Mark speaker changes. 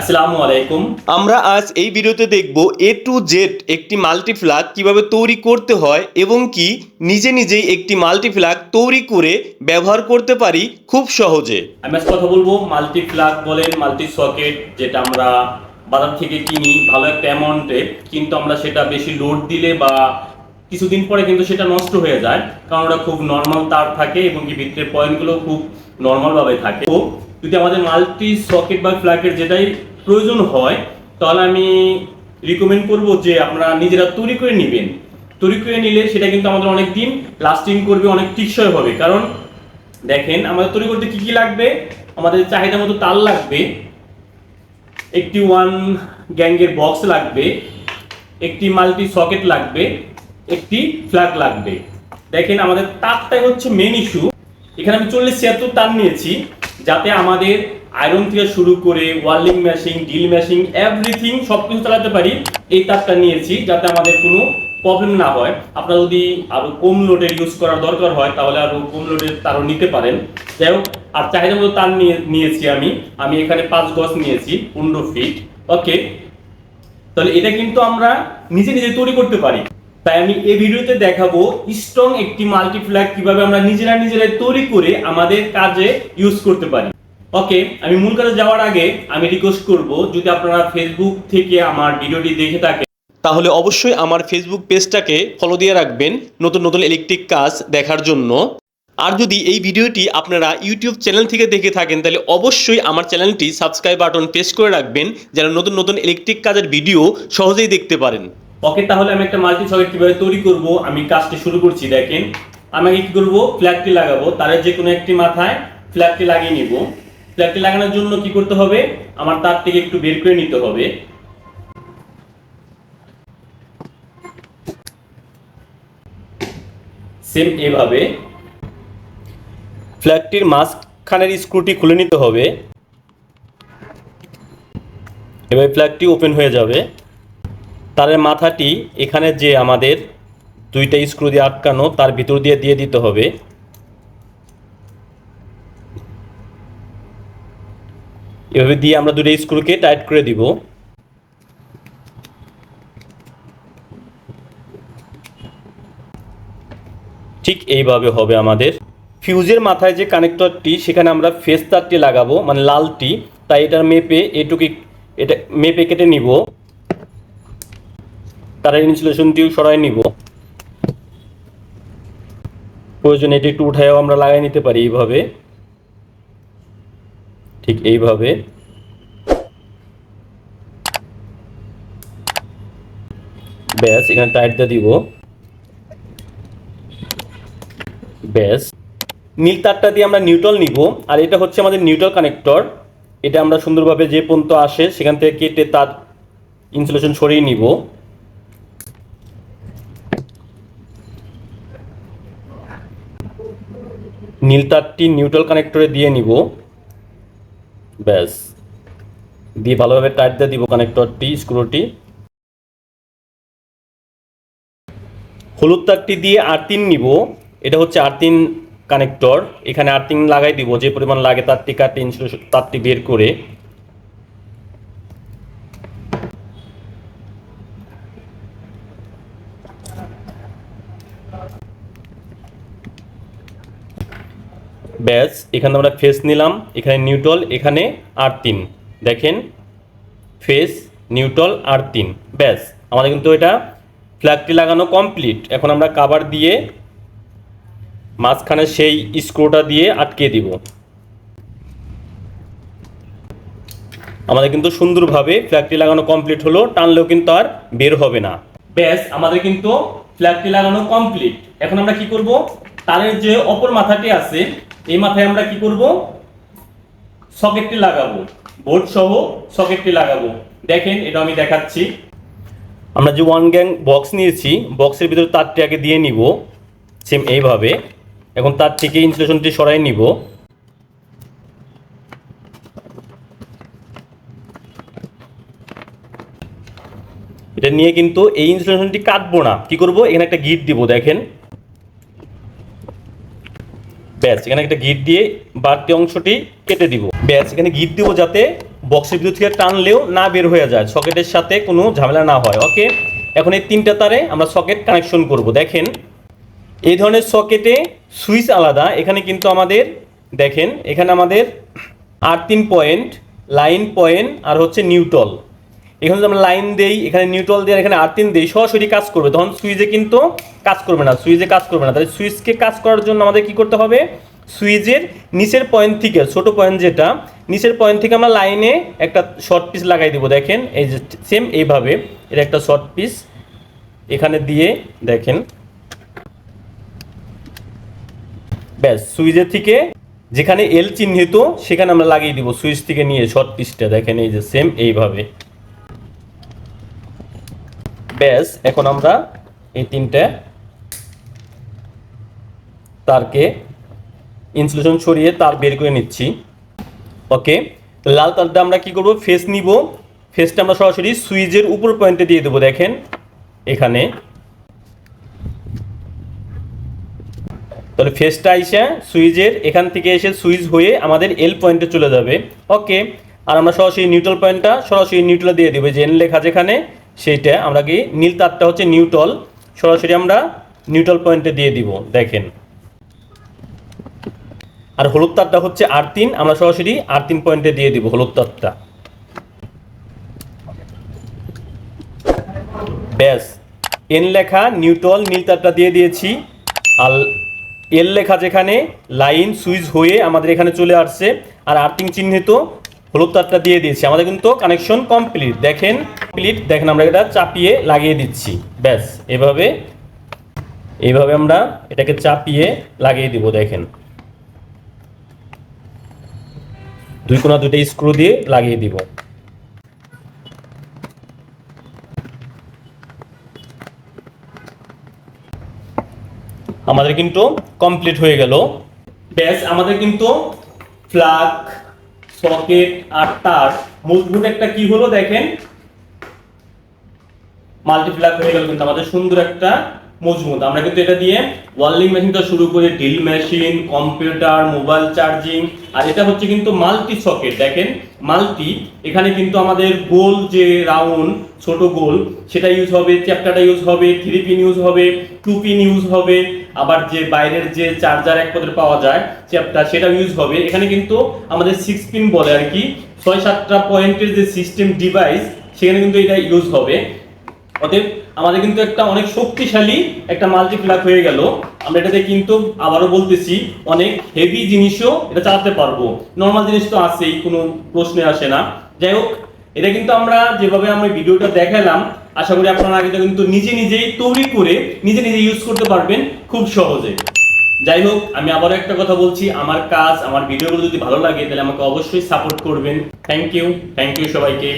Speaker 1: আসসালামু আলাইকুম।
Speaker 2: আমরা আজ এই ভিডিওতে দেখব এ টু জেড একটি মাল্টিফ্লাগ কীভাবে তৈরি করতে হয় এবং কি নিজে নিজেই একটি মাল্টিফ্লাগ তৈরি করে ব্যবহার করতে পারি খুব সহজে।
Speaker 1: আমি আজ কথা বলব মাল্টি প্লাগ বলেন মাল্টি সকেট যেটা আমরা বাজার থেকে কিনি ভালো একটা অ্যামাউন্টে কিন্তু আমরা সেটা বেশি লোড দিলে বা কিছুদিন পরে কিন্তু সেটা নষ্ট হয়ে যায় কারণ ওটা খুব নর্মাল তার থাকে এবং কি ভিতরের পয়েন্টগুলো খুব নর্মালভাবে থাকে। তো যদি আমাদের মাল্টি সকেট বা প্লাগের যেটাই প্রয়োজন হয়, তাহলে আমি রিকমেন্ড করব যে আপনারা নিজেরা তৈরি করে নেবেন। তৈরি করে নিলে সেটা কিন্তু আমাদের অনেক দিন লাস্টিং করবে, অনেক টিকসই হবে। কারণ দেখেন, আমাদের তৈরি করতে কি কি লাগবে? আমাদের চাহিদা মতো তাল লাগবে। একটি ওয়ান গ্যাঙ্গের বক্স লাগবে। একটি মাল্টি সকেট লাগবে। একটি ফ্ল্যাগ লাগবে। দেখেন, আমাদের তারটাই হচ্ছে মেন ইস্যু এখানে আমি চল্লিশ ছিয়াত্তর তার নিয়েছি। যাতে আমাদের আয়রন থেকে শুরু করে ওয়ার্লিং মেশিন ডিল মেশিন এভরিথিং সব কিছু চালাতে পারি, এই তারটা নিয়েছি যাতে আমাদের কোনো প্রবলেম না হয়। আপনার যদি আরও কম লোডের ইউজ করার দরকার হয়, তাহলে আরও কম লোডের তারও নিতে পারেন। যাই হোক, আর চাহিদা মতো তার নিয়ে, নিয়েছি আমি। আমি এখানে পাঁচ গজ নিয়েছি, পনেরো ফিট ওকে তাহলে এটা কিন্তু আমরা নিজে নিজে তৈরি করতে পারি। তাই আমি এই ভিডিওতে দেখাবো স্ট্রং একটি মাল্টিপ্লাগ কীভাবে আমরা নিজেরা নিজেরাই তৈরি করে আমাদের কাজে ইউজ করতে পারি। ওকে আমি মূল কাজে যাওয়ার আগে আমি রিকোয়েস্ট করব, যদি আপনারা ফেসবুক থেকে আমার ভিডিওটি দেখে থাকেন,
Speaker 2: তাহলে অবশ্যই আমার ফেসবুক পেজটাকে ফলো দিয়ে রাখবেন নতুন নতুন ইলেকট্রিক কাজ দেখার জন্য। আর যদি এই ভিডিওটি আপনারা ইউটিউব চ্যানেল থেকে দেখে থাকেন, তাহলে অবশ্যই আমার চ্যানেলটি সাবস্ক্রাইব বাটন প্রেস করে রাখবেন, যেন নতুন নতুন ইলেকট্রিক কাজের ভিডিও সহজেই দেখতে পারেন।
Speaker 1: ওকে তাহলে আমি একটা মাল্টি সকেট কীভাবে তৈরি করব? আমি কাজটি শুরু করছি, দেখেন। আমি কি করব? ফ্ল্যাগটি লাগাবো। তার যে কোনো একটি মাথায় ফ্ল্যাগটি লাগিয়ে নিব। ফ্ল্যাগটি লাগানোর জন্য কি করতে হবে? আমার তার থেকে একটু বের করে নিতে হবে। সেম এভাবে ফ্ল্যাগটির মাঝখানের স্ক্রুটি খুলে নিতে হবে। এবার ফ্ল্যাগটি ওপেন হয়ে যাবে। তারের মাথাটি এখানে যে আমাদের দুইটা স্ক্রু দিয়ে আটকানো, তার ভিতর দিয়ে দিয়ে দিতে হবে। এভাবে দিয়ে আমরা দুটো স্ক্রুকে টাইট করে দিব। ঠিক এইভাবে হবে আমাদের। ফিউজের মাথায় যে কানেক্টরটি, সেখানে আমরা ফেস তারটি লাগাবো মানে লালটি। তাই এটার মেপে এটুকু, এটা মেপে কেটে নিব। তারের ইনসুলেশনটিও সরাই নিব। প্রয়োজন এটি একটু উঠায়ও আমরা লাগাই নিতে পারি এইভাবে। ঠিক এইভাবে। ব্যাস, এখানে টাইটটা দিব। ব্যাস। নীল তারটা দিয়ে আমরা নিউট্রাল নিব। আর এটা হচ্ছে আমাদের নিউট্রাল কানেক্টর এটা আমরা সুন্দরভাবে যে পর্যন্ত আসে, সেখান থেকে কেটে তার ইনসুলেশন সরিয়ে নিব। নীল তারটি নিউট্রাল কানেক্টরে দিয়ে নিব। ব্যাস। দিয়ে ভালোভাবে টাইট দিয়ে দিব কানেক্টরটি স্ক্রুটি হলুদ তারটি দিয়ে আর্থিন নিব। এটা হচ্ছে আর্থিন কানেক্টর এখানে আর্থিং লাগাই দিব। যে পরিমাণ লাগে তারটি কাটে ইনসুলেশন তারটি বের করে ব্যাস, এখানে আমরা ফেস নিলাম, এখানে নিউট্রল এখানে আর্থিন দেখেন ফেস নিউট্রল আর্থিন ব্যাস, আমাদের কিন্তু এটা ফ্ল্যাগটি লাগানো কমপ্লিট এখন আমরা কাভার দিয়ে মাঝখানে সেই স্ক্রুটা দিয়ে আটকে দিব। আমাদের কিন্তু সুন্দরভাবে ফ্ল্যাগটি লাগানো কমপ্লিট হলো, টানলেও কিন্তু আর বের হবে না। ব্যাস, আমাদের কিন্তু ফ্ল্যাগটি লাগানো কমপ্লিট এখন আমরা কি করব? তারের যে অপর মাথাটি আছে এই মাথায় আমরা কি করব? সকেটটি লাগাবো। বোর্ড সহ সকেটটি লাগাবো। দেখেন, এটা আমি দেখাচ্ছি। আমরা যে ওয়ান গ্যাং বক্স নিয়েছি বক্সের ভিতরে তারটি আগে দিয়ে নিব। সেম এইভাবে। এখন তার থেকে ইনসুলেশনটি সরাই নিব। এটা নিয়ে কিন্তু এই ইনসুলেশনটি কাটবো না। কি করব? এখানে একটা গিট দিব, দেখেন। ব্যাস, এখানে একটা গিট দিয়ে বাড়তি অংশটি কেটে দিব। ব্যাস, এখানে গিট দিব যাতে বক্সের ভিতর থেকে টানলেও না বের হয়ে যায়, সকেটের সাথে কোনো ঝামেলা না হয়। ওকে এখন এই তিনটা তারে আমরা সকেট কানেকশন করব। দেখেন, এই ধরনের সকেটে সুইচ আলাদা। এখানে কিন্তু আমাদের, দেখেন, এখানে আমাদের আর তিন পয়েন্ট লাইন পয়েন্ট আর হচ্ছে নিউট্রল এখানে যদি আমরা লাইন দেই, এখানে নিউট্রল দিয়ে এখানে আর তিন দেই, সরাসরি কাজ করবে। তখন সুইচে কিন্তু কাজ করবে না, সুইচে কাজ করবে না। তাহলে সুইচকে কাজ করার জন্য আমাদের কি করতে হবে? সুইচের নিচের পয়েন্ট থেকে, ছোট পয়েন্ট যেটা, নিচের পয়েন্ট থেকে আমরা লাইনে একটা শর্ট পিস লাগাই দেবো। দেখেন, এই যে সেম এইভাবে, এটা একটা শর্ট পিস এখানে দিয়ে দেখেন। ব্যাস সুইচের থেকে যেখানে এল চিহ্নিত, সেখানে আমরা লাগিয়ে দিব, সুইচ থেকে নিয়ে শর্ট পিসটা দেখেন, এই যে সেম এইভাবে। ব্যাস, এখন আমরা এই তিনটা তারকে ইনসুলেশন সরিয়ে তার বের করে নিচ্ছি। ওকে লাল তারটা আমরা কি করব? ফেস নিব। ফেসটা আমরা সরাসরি সুইচের উপর পয়েন্টে দিয়ে দেবো, দেখেন। এখানে। তাহলে ফেসটা এসে সুইচের এখান থেকে এসে সুইচ হয়ে আমাদের এল পয়েন্টে চলে যাবে। ওকে আর আমরা সরাসরি নিউট্রাল পয়েন্টটা সরাসরি নিউট্রাল দিয়ে দেবো। যে এন লেখা যেখানে সেইটা আমরা কি নীল তারটা হচ্ছে নিউট্রল সরাসরি আমরা নিউট্রাল পয়েন্টে দিয়ে দিব, দেখেন। আর হলুদ তারটা হচ্ছে আর তিন আমরা সরাসরি আর তিন পয়েন্টে দিয়ে দিব হলুদ তারটা। ব্যাস এন লেখা নিউট্রল নীল তারটা দিয়ে দিয়েছি। আর এল লেখা যেখানে লাইন সুইচ হয়ে আমাদের এখানে চলে আসছে। আর আর্থিং চিহ্নিত হলুদ তারটা দিয়ে দিয়েছি। আমাদের কিন্তু কানেকশন কমপ্লিট দেখেন কমপ্লিট দেখেন, আমরা এটা চাপিয়ে লাগিয়ে দিচ্ছি। ব্যাস, এভাবে এইভাবে আমরা এটাকে চাপিয়ে লাগিয়ে দিব, দেখেন। দুই কোনা দুইটা স্ক্রু দিয়ে লাগিয়ে দিব। আমাদের কিন্তু কমপ্লিট হয়ে গেল। ব্যাস, আমাদের কিন্তু ফ্লাগ সকেট আর তার মজবুত একটা কি হলো দেখেন? মাল্টিপ্লাগ হয়ে গেল কিন্তু আমাদের সুন্দর একটা মজবুত। আমরা কিন্তু এটা দিয়ে ওয়ার্লিং মেশিনটা শুরু করে drill machine computer mobile charging আর এটা হচ্ছে কিন্তু মাল্টি সকেট দেখেন মাল্টি এখানে কিন্তু আমাদের গোল যে রাউন্ড ছোট গোল, সেটা ইউজ হবে চ্যাপ্টারটা ইউজ হবে থ্রি পিন ইউজ হবে টু পিন ইউজ হবে আবার যে বাইরের যে চার্জার এক পদের পাওয়া যায় চ্যাপ্টার সেটা ইউজ হবে। এখানে কিন্তু আমাদের সিক্স পিন বলে আর কি, ছয় সাতটা পয়েন্টের যে সিস্টেম ডিভাইস সেখানে কিন্তু এটা ইউজ হবে। অতএব আমাদের কিন্তু একটা অনেক শক্তিশালী একটা মাল্টিপ্লাক হয়ে গেল। আমরা এটাতে কিন্তু আবারও বলতেছি, অনেক হেভি জিনিসও এটা চালাতে পারব। নর্মাল জিনিস তো আছেই, কোনো প্রশ্নে আসে না। যাই হোক, এটা কিন্তু আমরা যেভাবে আমরা ভিডিওটা দেখালাম আশা করি আপনারা এটা কিন্তু নিজে নিজেই তৈরি করে নিজে নিজে ইউজ করতে পারবেন খুব সহজে। যাই হোক, আমি আবারও একটা কথা বলছি, আমার কাজ, আমার ভিডিওগুলো যদি ভালো লাগে, তাহলে আমাকে অবশ্যই সাপোর্ট করবেন। থ্যাংক ইউ থ্যাংক ইউ সবাইকে।